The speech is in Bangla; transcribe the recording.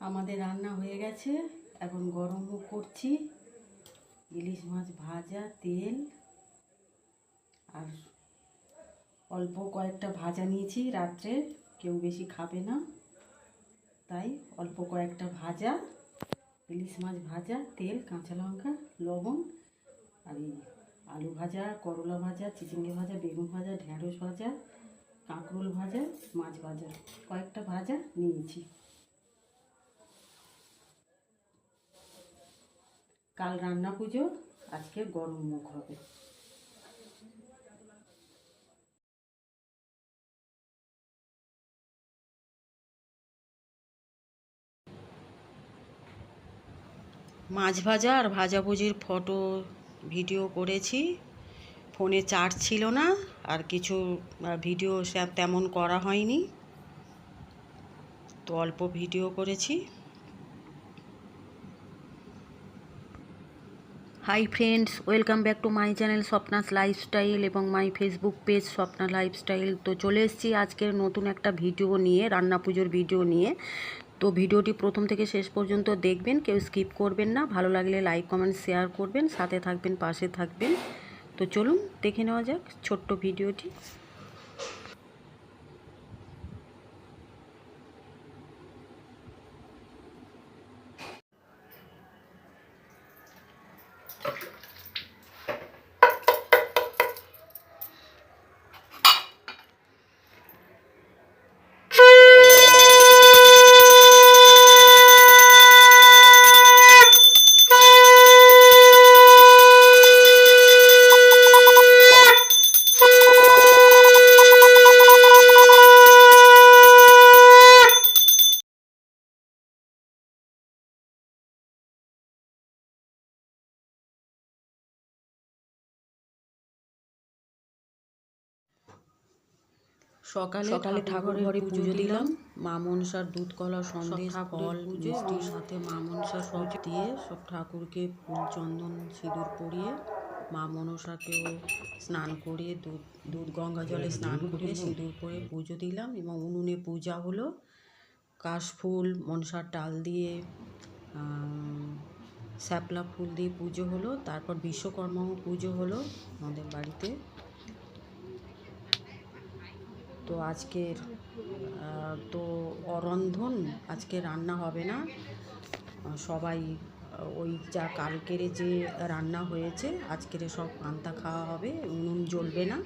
আমাদের রান্না হয়ে গেছে। এখন গরমও করছি। ইলিশ মাছ ভাজা, তেল আর অল্প কয়েকটা ভাজা নিয়েছি রাত্রে। কেউ বেশি খাবে না। তাই অল্প কয়েকটা ভাজা, ইলিশ মাছ ভাজা, তেল, কাঁচা লঙ্কা, লবণ আর আলু ভাজা, করলা ভাজা, চিচিঙ্গে ভাজা, বেগুন ভাজা ঢ্যাঁড়স ভাজা, কাঁকরোল ভাজা, মাছ ভাজা। কয়েকটা ভাজা নিয়েছি। কাল রান্না পুজো, আজকে গরম মুখ হবে। মাছ ভাজা আর ভাজাভুজির ফটো, ভিডিও করেছি। ফোনে চার্জ ছিল না, আর কিছু ভিডিও তেমন করা হয়নি। তো অল্প ভিডিও করেছি। Hi friends welcome back to my channel Swapna's lifestyle এবং my Facebook page Swapna lifestyle তো চলে এসেছি আজকের নতুন একটা ভিডিও নিয়ে, রান্না পুজোর ভিডিও নিয়ে। তো ভিডিওটি প্রথম থেকে শেষ পর্যন্ত দেখবেন, কেউ স্কিপ করবেন না। ভালো লাগলে লাইক কমেন্ট শেয়ার করবেন, সাথে থাকবেন, পাশে থাকবেন। তো চলুন, দেখে নেওয়া যাক ছোট্ট ভিডিওটি সকালে সকালে ঠাকুর ঘরে পুজো দিলাম। মা মনসার দুধ কলা সন্দেশ ফল মিষ্টির সাথে মা মনসা সব দিয়ে সব ঠাকুরকে ফুল চন্দন সিঁদুর পরিয়ে মা মনসাকেও স্নান করিয়ে দুধ দুধ গঙ্গা জলে স্নান করিয়ে সিঁদুর পরে পুজো দিলাম এবং উনুনে পূজা হলো। কাশফুল মনসার ডাল দিয়ে শ্যাপলা ফুল দিয়ে পুজো হলো। তারপর বিশ্বকর্মাও পুজো হলো আমাদের বাড়িতে। তো আজকের তো অরন্ধন, আজকে রান্না হবে না। সবাই ওই যা কালকের যে রান্না হয়েছে, আজকের সব পান্তা খাওয়া হবে উনুন জ্বলবে না।